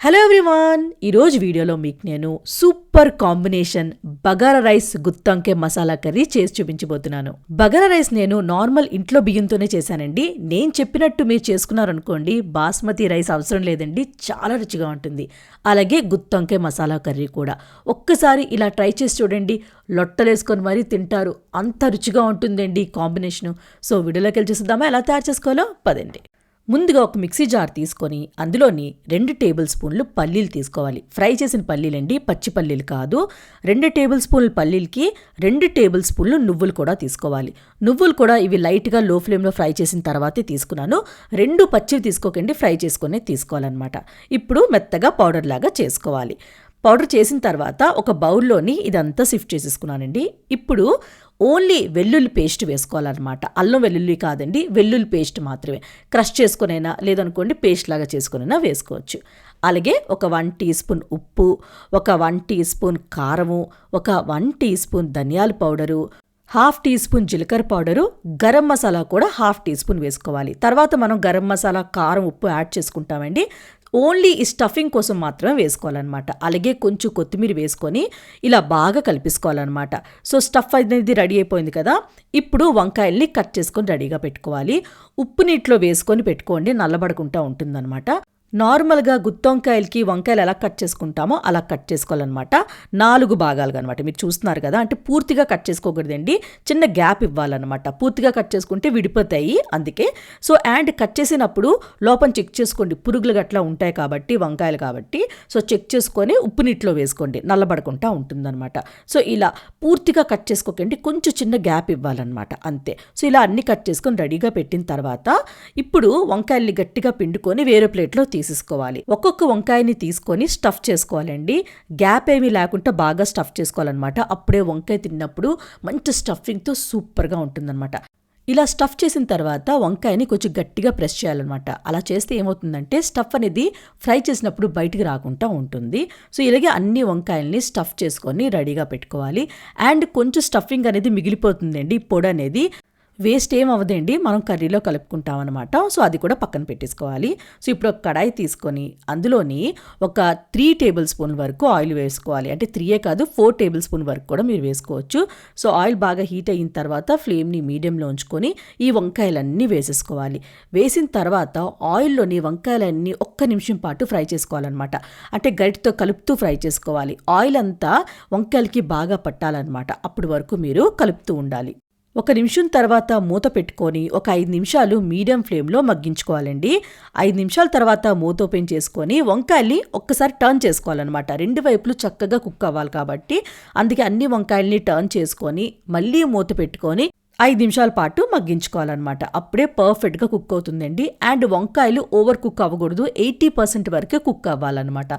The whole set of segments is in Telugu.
హలో ఎవ్రీవాన్ ఈరోజు వీడియోలో మీకు నేను సూపర్ కాంబినేషన్ బగారా రైస్ గుత్తంకే మసాలా కర్రీ చేసి చూపించబోతున్నాను. బగారా రైస్ నేను నార్మల్ ఇంట్లో బియ్యంతోనే చేశానండి. నేను చెప్పినట్టు మీరు చేసుకున్నారనుకోండి బాస్మతి రైస్ అవసరం లేదండి చాలా రుచిగా ఉంటుంది. అలాగే గుత్తంకే మసాలా కర్రీ కూడా. ఒక్కసారి ఇలా ట్రై చేసి చూడండి. లొట్టలేసుకొని మరీ తింటారు. అంత రుచిగా ఉంటుందండి కాంబినేషను సో వీడియోలోకి వెళ్ళి చూద్దామా ఎలా తయారు చేసుకోవాలో? పదండి. ముందుగా ఒక మిక్సీ జార్ తీసుకొని అందులోని రెండు టేబుల్ స్పూన్లు పల్లీలు తీసుకోవాలి. ఫ్రై చేసిన పల్లీలండి పచ్చి పల్లీలు కాదు. రెండు టేబుల్ స్పూన్లు పల్లీలకి రెండు టేబుల్ స్పూన్లు నువ్వులు కూడా తీసుకోవాలి. నువ్వులు కూడా ఇవి లైట్గా లో ఫ్లేమ్లో ఫ్రై చేసిన తర్వాతే తీసుకున్నాను. రెండు పచ్చివి తీసుకోకండి ఫ్రై చేసుకునే తీసుకోవాలన్నమాట. ఇప్పుడు మెత్తగా పౌడర్ లాగా చేసుకోవాలి. పౌడర్ చేసిన తర్వాత ఒక బౌల్లోని ఇదంతా సిఫ్ట్ చేసేసుకున్నానండి. ఇప్పుడు ఓన్లీ వెల్లుల్లి పేస్ట్ వేసుకోవాలన్నమాట. అల్లం వెల్లుల్లి కాదండి వెల్లుల్లి పేస్ట్ మాత్రమే. క్రష్ చేసుకునైనా లేదనుకోండి పేస్ట్ లాగా చేసుకునైనా వేసుకోవచ్చు. అలాగే ఒక వన్ టీ స్పూన్ ఉప్పు ఒక వన్ టీ స్పూన్ కారము ఒక వన్ టీ స్పూన్ ధనియాల పౌడరు హాఫ్ టీ స్పూన్ జీలకర్ర పౌడరు గరం మసాలా కూడా హాఫ్ టీ స్పూన్ వేసుకోవాలి. తర్వాత మనం గరం మసాలా కారం ఉప్పు యాడ్ చేసుకుంటామండి. ఓన్లీ ఈ స్టఫింగ్ కోసం మాత్రమే వేసుకోవాలన్నమాట. అలాగే కొంచెం కొత్తిమీర వేసుకొని ఇలా బాగా కలిపేసుకోవాలన్నమాట. సో స్టఫ్ అనేది రెడీ అయిపోయింది కదా ఇప్పుడు వంకాయల్ని కట్ చేసుకొని రెడీగా పెట్టుకోవాలి. ఉప్పు నీటిలో వేసుకొని పెట్టుకోండి నల్లబడకుండా ఉంటుందన్నమాట. నార్మల్గా గుత్తొంకాయలకి వంకాయలు ఎలా కట్ చేసుకుంటామో అలా కట్ చేసుకోవాలన్నమాట. నాలుగు భాగాలుగా అనమాట మీరు చూస్తున్నారు కదా అంటే పూర్తిగా కట్ చేసుకోకూడదండి. చిన్న గ్యాప్ ఇవ్వాలన్నమాట. పూర్తిగా కట్ చేసుకుంటే విడిపోతాయి అందుకే. సో అండ్ కట్ చేసినప్పుడు లోపం చెక్ చేసుకోండి. పురుగులు గట్లా ఉంటాయి కాబట్టి వంకాయలు కాబట్టి. సో చెక్ చేసుకొని ఉప్పు నీటిలో వేసుకోండి. నల్లబడకుండా ఉంటుందన్నమాట. సో ఇలా పూర్తిగా కట్ చేసుకోకండి. కొంచెం చిన్న గ్యాప్ ఇవ్వాలన్నమాట. అంతే. సో ఇలా అన్ని కట్ చేసుకొని రెడీగా పెట్టిన తర్వాత ఇప్పుడు వంకాయల్ని గట్టిగా పిండుకొని వేరే ప్లేట్లో తీసేసుకోవాలి. ఒక్కొక్క వంకాయని తీసుకొని స్టఫ్ చేసుకోవాలండి. గ్యాప్ ఏమీ లేకుండా బాగా స్టఫ్ చేసుకోవాలన్నమాట. అప్పుడే వంకాయ తిన్నప్పుడు మంచి స్టఫింగ్తో సూపర్గా ఉంటుందన్నమాట. ఇలా స్టఫ్ చేసిన తర్వాత వంకాయని కొంచెం గట్టిగా ప్రెస్ చేయాలన్నమాట. అలా చేస్తే ఏమవుతుందంటే స్టఫ్ అనేది ఫ్రై చేసినప్పుడు బయటికి రాకుండా ఉంటుంది. సో ఇలాగే అన్ని వంకాయల్ని స్టఫ్ చేసుకొని రెడీగా పెట్టుకోవాలి. అండ్ కొంచెం స్టఫింగ్ అనేది మిగిలిపోతుందండి. పొడి అనేది వేస్ట్ ఏం అవ్వదండి. మనం కర్రీలో కలుపుకుంటాం అనమాట సో అది కూడా పక్కన పెట్టేసుకోవాలి. సో ఇప్పుడు ఒక కడాయి తీసుకొని అందులోని ఒక త్రీ టేబుల్ స్పూన్ వరకు ఆయిల్ వేసుకోవాలి. అంటే త్రీయే కాదు ఫోర్ టేబుల్ స్పూన్ వరకు కూడా మీరు వేసుకోవచ్చు. సో ఆయిల్ బాగా హీట్ అయిన తర్వాత ఫ్లేమ్ని మీడియంలో ఉంచుకొని ఈ వంకాయలన్నీ వేసేసుకోవాలి. వేసిన తర్వాత ఆయిల్లోని వంకాయలన్నీ ఒక్క నిమిషం పాటు ఫ్రై చేసుకోవాలన్నమాట. అంటే గరిటితో కలుపుతూ ఫ్రై చేసుకోవాలి. ఆయిల్ అంతా వంకాయలకి బాగా పట్టాలన్నమాట. అప్పటి వరకు మీరు కలుపుతూ ఉండాలి. ఒక నిమిషం తర్వాత మూత పెట్టుకొని ఒక ఐదు నిమిషాలు మీడియం ఫ్లేమ్లో మగ్గించుకోవాలండి. ఐదు నిమిషాల తర్వాత మూత ఓపెన్ చేసుకొని వంకాయల్ని ఒక్కసారి టర్న్ చేసుకోవాలన్నమాట. రెండు వైపులు చక్కగా కుక్ అవ్వాలి కాబట్టి అందుకే అన్ని వంకాయల్ని టర్న్ చేసుకొని మళ్ళీ మూత పెట్టుకొని ఐదు నిమిషాల పాటు మగ్గించుకోవాలన్నమాట. అప్పుడే పర్ఫెక్ట్గా కుక్ అవుతుందండి. అండ్ వంకాయలు ఓవర్ కుక్ అవ్వకూడదు. ఎయిటీ పర్సెంట్ వరకే కుక్ అవ్వాలన్నమాట.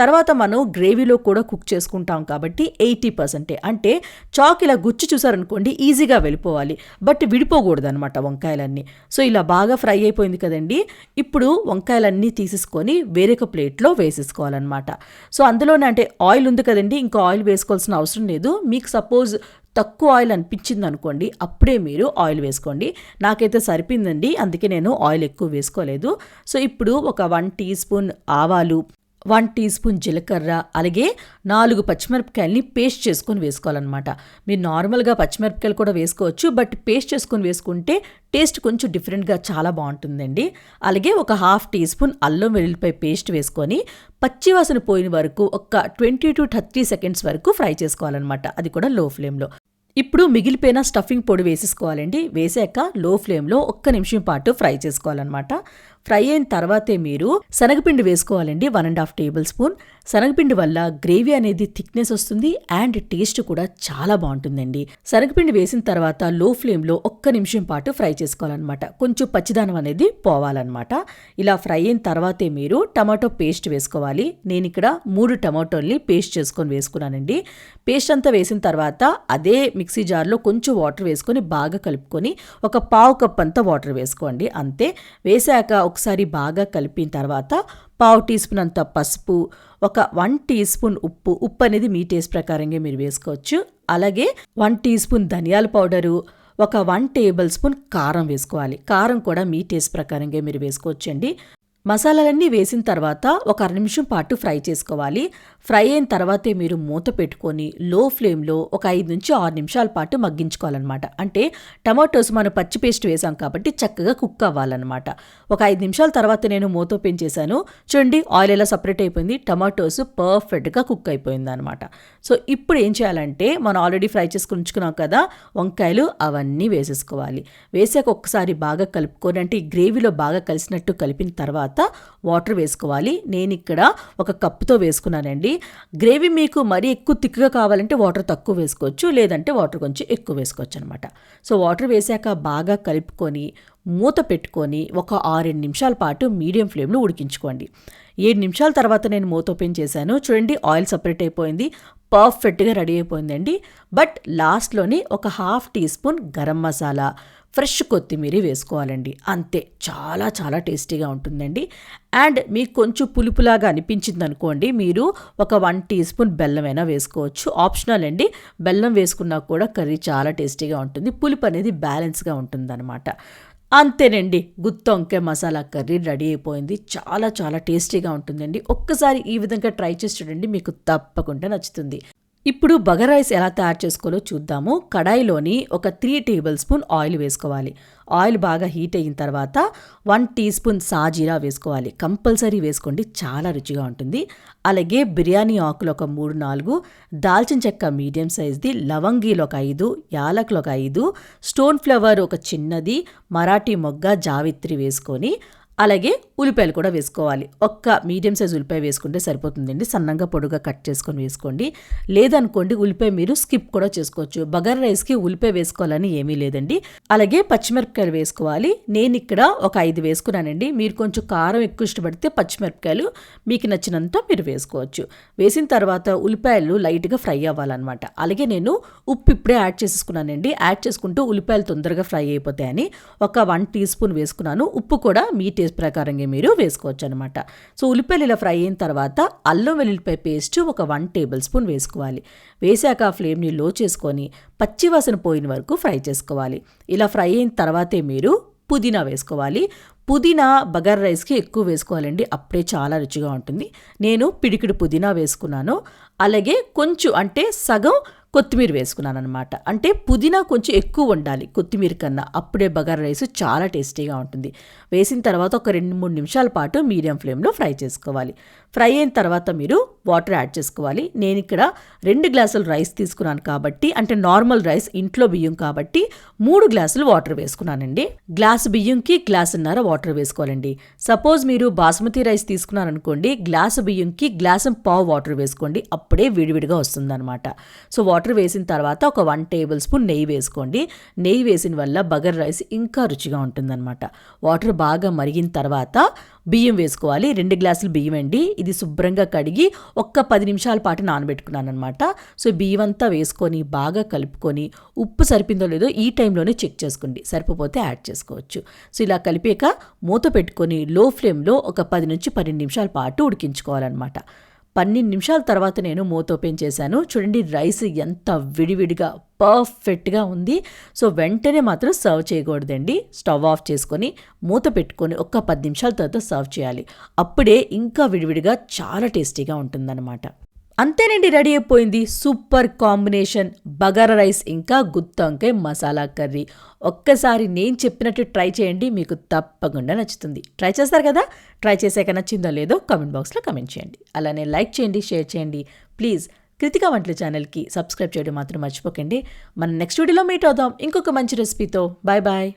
తర్వాత మనం గ్రేవీలో కూడా కుక్ చేసుకుంటాం కాబట్టి ఎయిటీ పర్సెంటే. అంటే చాక్ ఇలా గుచ్చి చూసారనుకోండి ఈజీగా వెళ్ళిపోవాలి. బట్ విడిపోకూడదు అనమాట వంకాయలన్నీ. సో ఇలా బాగా ఫ్రై అయిపోయింది కదండి. ఇప్పుడు వంకాయలన్నీ తీసేసుకొని వేరొక ప్లేట్లో వేసేసుకోవాలన్నమాట. సో అందులోనే అంటే ఆయిల్ ఉంది కదండి. ఇంకా ఆయిల్ వేసుకోవాల్సిన అవసరం లేదు. మీకు సపోజ్ తక్కువ ఆయిల్ అనిపించింది అనుకోండి అప్పుడే మీరు ఆయిల్ వేసుకోండి. నాకైతే సరిపోయిందండి అందుకే నేను ఆయిల్ ఎక్కువ వేసుకోలేదు. సో ఇప్పుడు ఒక వన్ టీ స్పూన్ ఆవాలు వన్ టీ స్పూన్ జీలకర్ర అలాగే నాలుగు పచ్చిమిరపకాయలని పేస్ట్ చేసుకొని వేసుకోవాలన్నమాట. మీరు నార్మల్గా పచ్చిమిరపకాయలు కూడా వేసుకోవచ్చు బట్ పేస్ట్ చేసుకొని వేసుకుంటే టేస్ట్ కొంచెం డిఫరెంట్గా చాలా బాగుంటుందండి. అలాగే ఒక హాఫ్ టీ స్పూన్ అల్లం వెల్లుల్లిపాయ పేస్ట్ వేసుకొని పచ్చివాసన పోయిన వరకు ఒక ట్వంటీ టు థర్టీ సెకండ్స్ వరకు ఫ్రై చేసుకోవాలన్నమాట. అది కూడా లో ఫ్లేమ్లో. ఇప్పుడు మిగిలిపోయిన స్టఫింగ్ పొడి వేసేసుకోవాలండి. వేసాక లో ఫ్లేమ్లో ఒక్క నిమిషం పాటు ఫ్రై చేసుకోవాలన్నమాట. ఫ్రై అయిన తర్వాతే మీరు శనగపిండి వేసుకోవాలండి. One and half tablespoon. శనగపిండి వల్ల గ్రేవీ అనేది థిక్నెస్ వస్తుంది అండ్ టేస్ట్ కూడా చాలా బాగుంటుందండి. శనగపిండి వేసిన తర్వాత లో ఫ్లేమ్లో ఒక్క నిమిషం పాటు ఫ్రై చేసుకోవాలన్నమాట. కొంచెం పచ్చిదానం అనేది పోవాలన్నమాట. ఇలా ఫ్రై అయిన తర్వాతే మీరు టమాటో పేస్ట్ వేసుకోవాలి. నేను ఇక్కడ మూడు టమాటోల్ని పేస్ట్ చేసుకొని వేసుకున్నానండి. పేస్ట్ అంతా వేసిన తర్వాత అదే మిక్సీ జార్లో కొంచెం వాటర్ వేసుకొని బాగా కలుపుకొని ఒక పావు కప్ అంతా వాటర్ వేసుకోండి. అంతే. వేసాక ఒకసారి బాగా కలిపిన తర్వాత పావు టీ స్పూన్ అంత పసుపు ఒక వన్ టీ స్పూన్ ఉప్పు ఉప్పు అనేది మీ టేస్ట్ ప్రకారంగా మీరు వేసుకోవచ్చు. అలాగే వన్ టీ స్పూన్ ధనియాల పౌడరు ఒక వన్ టేబుల్ స్పూన్ కారం వేసుకోవాలి. కారం కూడా మీ టేస్ట్ ప్రకారంగా మీరు వేసుకోవచ్చండి. మసాలాలన్నీ వేసిన తర్వాత ఒక అర నిమిషం పాటు ఫ్రై చేసుకోవాలి. ఫ్రై అయిన తర్వాతే మీరు మూత పెట్టుకొని లో ఫ్లేమ్లో ఒక ఐదు నుంచి ఆరు నిమిషాల పాటు మగ్గించుకోవాలన్నమాట. అంటే టమాటోస్ మనం పచ్చి పేస్ట్ వేసాం కాబట్టి చక్కగా కుక్ అవ్వాలన్నమాట. ఒక ఐదు నిమిషాల తర్వాత నేను మూత ఓపెన్ చేశాను. చూడండి ఆయిల్ ఎలా సపరేట్ అయిపోయింది. టమాటోస్ పర్ఫెక్ట్గా కుక్ అయిపోయింది అనమాట సో ఇప్పుడు ఏం చేయాలంటే మనం ఆల్రెడీ ఫ్రై చేసుకుని ఉంచుకున్నాం కదా వంకాయలు అవన్నీ వేసేసుకోవాలి. వేసాక ఒక్కసారి బాగా కలుపుకొని అంటే ఈ గ్రేవీలో బాగా కలిసినట్టు కలిపిన తర్వాత వాటర్ వేసుకోవాలి. నేను ఇక్కడ ఒక కప్పుతో వేసుకున్నానండి. గ్రేవీ మీకు మరీ ఎక్కువ తిక్కుగా కావాలంటే వాటర్ తక్కువ వేసుకోవచ్చు లేదంటే వాటర్ కొంచెం ఎక్కువ వేసుకోవచ్చు అనమాట సో వాటర్ వేసాక బాగా కలుపుకొని మూత పెట్టుకొని ఒక ఆరేడు నిమిషాల పాటు మీడియం ఫ్లేమ్లో ఉడికించుకోండి. ఏడు నిమిషాల తర్వాత నేను మూత ఓపెన్ చేశాను. చూడండి ఆయిల్ సపరేట్ అయిపోయింది పర్ఫెక్ట్గా రెడీ అయిపోయిందండి. బట్ లాస్ట్లోనే ఒక half teaspoon garam masala. Fresh కొత్తిమీర వేసుకోవాలండి. అంతే చాలా చాలా టేస్టీగా ఉంటుందండి. అండ్ మీకు కొంచెం పులుపులాగా అనిపించింది అనుకోండి మీరు ఒక వన్ టీ స్పూన్ బెల్లమైనా వేసుకోవచ్చు. ఆప్షనల్ అండి బెల్లం వేసుకున్నా కూడా కర్రీ చాలా టేస్టీగా ఉంటుంది. పులుపు అనేది బ్యాలెన్స్గా ఉంటుందన్నమాట. అంతేనండి గుత్త వంకాయ మసాలా కర్రీ రెడీ అయిపోయింది. చాలా చాలా టేస్టీగా ఉంటుందండి. ఒక్కసారి ఈ విధంగా ట్రై చేసి చూడండి మీకు తప్పకుండా నచ్చుతుంది. ఇప్పుడు బగర్ రైస్ ఎలా తయారు చేసుకోవాలో చూద్దాము. కడాయిలోని ఒక త్రీ టేబుల్ స్పూన్ ఆయిల్ వేసుకోవాలి. ఆయిల్ బాగా హీట్ అయిన తర్వాత వన్ టీ స్పూన్ సాజీరా వేసుకోవాలి. కంపల్సరీ వేసుకోండి చాలా రుచిగా ఉంటుంది. అలాగే బిర్యానీ ఆకులు ఒక మూడు నాలుగు దాల్చిన చెక్క మీడియం సైజ్ది లవంగీలు ఒక ఐదు యాలకులు ఒక ఐదు స్టోన్ ఫ్లవర్ ఒక చిన్నది మరాఠీ మొగ్గ జావిత్రి వేసుకొని అలాగే ఉల్లిపాయలు కూడా వేసుకోవాలి. ఒక్క మీడియం సైజ్ ఉల్లిపాయ వేసుకుంటే సరిపోతుందండి. సన్నంగా పొడుగా కట్ చేసుకొని వేసుకోండి. లేదనుకోండి ఉల్లిపాయ మీరు స్కిప్ కూడా చేసుకోవచ్చు. బగర్ రైస్కి ఉల్లిపాయ వేసుకోవాలని ఏమీ లేదండి. అలాగే పచ్చిమిరపకాయలు వేసుకోవాలి. నేను ఇక్కడ ఒక ఐదు వేసుకున్నానండి. మీరు కొంచెం కారం ఎక్కువ ఇష్టపడితే పచ్చిమిరపకాయలు మీకు నచ్చినంత మీరు వేసుకోవచ్చు. వేసిన తర్వాత ఉల్లిపాయలు లైట్గా ఫ్రై అవ్వాలన్నమాట. అలాగే నేను ఉప్పు ఇప్పుడే యాడ్ చేసేసుకున్నానండి. యాడ్ చేసుకుంటూ ఉల్లిపాయలు తొందరగా ఫ్రై అయిపోతాయని ఒక వన్ టీ స్పూన్ వేసుకున్నాను. ఉప్పు కూడా మీ టేస్ట్ ప్రకారంగా మీరు వేసుకోవచ్చు అనమాట సో ఉల్లిపాయలు ఇలా ఫ్రై అయిన తర్వాత అల్లం వెల్లుల్లిపాయ పేస్ట్ ఒక వన్ టేబుల్ స్పూన్ వేసుకోవాలి. వేసాక ఆ ఫ్లేమ్ని లో చేసుకొని పచ్చివాసన పోయిన వరకు ఫ్రై చేసుకోవాలి. ఇలా ఫ్రై అయిన తర్వాతే మీరు పుదీనా వేసుకోవాలి. పుదీనా బగర్ రైస్కి ఎక్కువ వేసుకోవాలండి. అప్పుడే చాలా రుచిగా ఉంటుంది. నేను పిడికిడి పుదీనా వేసుకున్నాను. అలాగే కొంచెం అంటే సగం కొత్తిమీర వేసుకున్నాను అనమాట అంటే పుదీనా కొంచెం ఎక్కువ ఉండాలి కొత్తిమీర కన్నా. అప్పుడే బగారా రైస్ చాలా టేస్టీగా ఉంటుంది. వేసిన తర్వాత ఒక రెండు మూడు నిమిషాల పాటు మీడియం ఫ్లేమ్లో ఫ్రై చేసుకోవాలి. ఫ్రై అయిన తర్వాత మీరు వాటర్ యాడ్ చేసుకోవాలి. నేను ఇక్కడ రెండు గ్లాసులు రైస్ తీసుకున్నాను కాబట్టి అంటే నార్మల్ రైస్ ఇంట్లో బియ్యం కాబట్టి మూడు గ్లాసులు వాటర్ వేసుకున్నానండి. గ్లాస్ బియ్యంకి గ్లాసున్నర వాటర్ వేసుకోవాలండి. సపోజ్ మీరు బాస్మతి రైస్ తీసుకున్నారనుకోండి గ్లాసు బియ్యంకి గ్లాసు పావు వాటర్ వేసుకోండి. అప్పుడే విడివిడిగా వస్తుందన్నమాట. సో వాటర్ వాటర్ వేసిన తర్వాత ఒక వన్ టేబుల్ స్పూన్ నెయ్యి వేసుకోండి. నెయ్యి వేసిన వల్ల బగర్ రైస్ ఇంకా రుచిగా ఉంటుందన్నమాట. వాటర్ బాగా మరిగిన తర్వాత బియ్యం వేసుకోవాలి. రెండు గ్లాసులు బియ్యం అండి. ఇది శుభ్రంగా కడిగి ఒక్క పది నిమిషాల పాటు నానబెట్టుకున్నాను అనమాట సో బియ్యం అంతా వేసుకొని బాగా కలుపుకొని ఉప్పు సరిపోయిందో లేదో ఈ టైంలోనే చెక్ చేసుకోండి. సరిపోతే యాడ్ చేసుకోవచ్చు. సో ఇలా కలిపాక మూత పెట్టుకొని లో ఫ్లేమ్లో ఒక పది నుంచి పన్నెండు నిమిషాల పాటు ఉడికించుకోవాలన్నమాట. పన్నెండు నిమిషాల తర్వాత నేను మూత ఓపెన్ చేశాను చూడండి రైస్ ఎంత విడివిడిగా పర్ఫెక్ట్గా ఉంది. సో వెంటనే మాత్రం సర్వ్ చేయకూడదండి. స్టవ్ ఆఫ్ చేసుకొని మూత పెట్టుకొని ఒక్క పది నిమిషాల తర్వాత సర్వ్ చేయాలి. అప్పుడే ఇంకా విడివిడిగా చాలా టేస్టీగా ఉంటుందన్నమాట. అంతేనండి రెడీ అయిపోయింది. Super combination. బగారా రైస్ ఇంకా గుత్తొంకాయ మసాలా కర్రీ. ఒక్కసారి నేను చెప్పినట్టు ట్రై చేయండి మీకు తప్పకుండా నచ్చుతుంది. ట్రై చేస్తారు కదా? ట్రై చేసాక నచ్చిందో లేదో కామెంట్ బాక్స్లో కమెంట్ చేయండి. అలానే లైక్ చేయండి షేర్ చేయండి. ప్లీజ్ కృతికా వంటల ఛానల్కి సబ్స్క్రైబ్ చేయడం మాత్రం మర్చిపోకండి. మనం నెక్స్ట్ వీడియోలో మీట్ అవుదాం. ఇంకొక మంచి రెసిపీతో. Bye bye.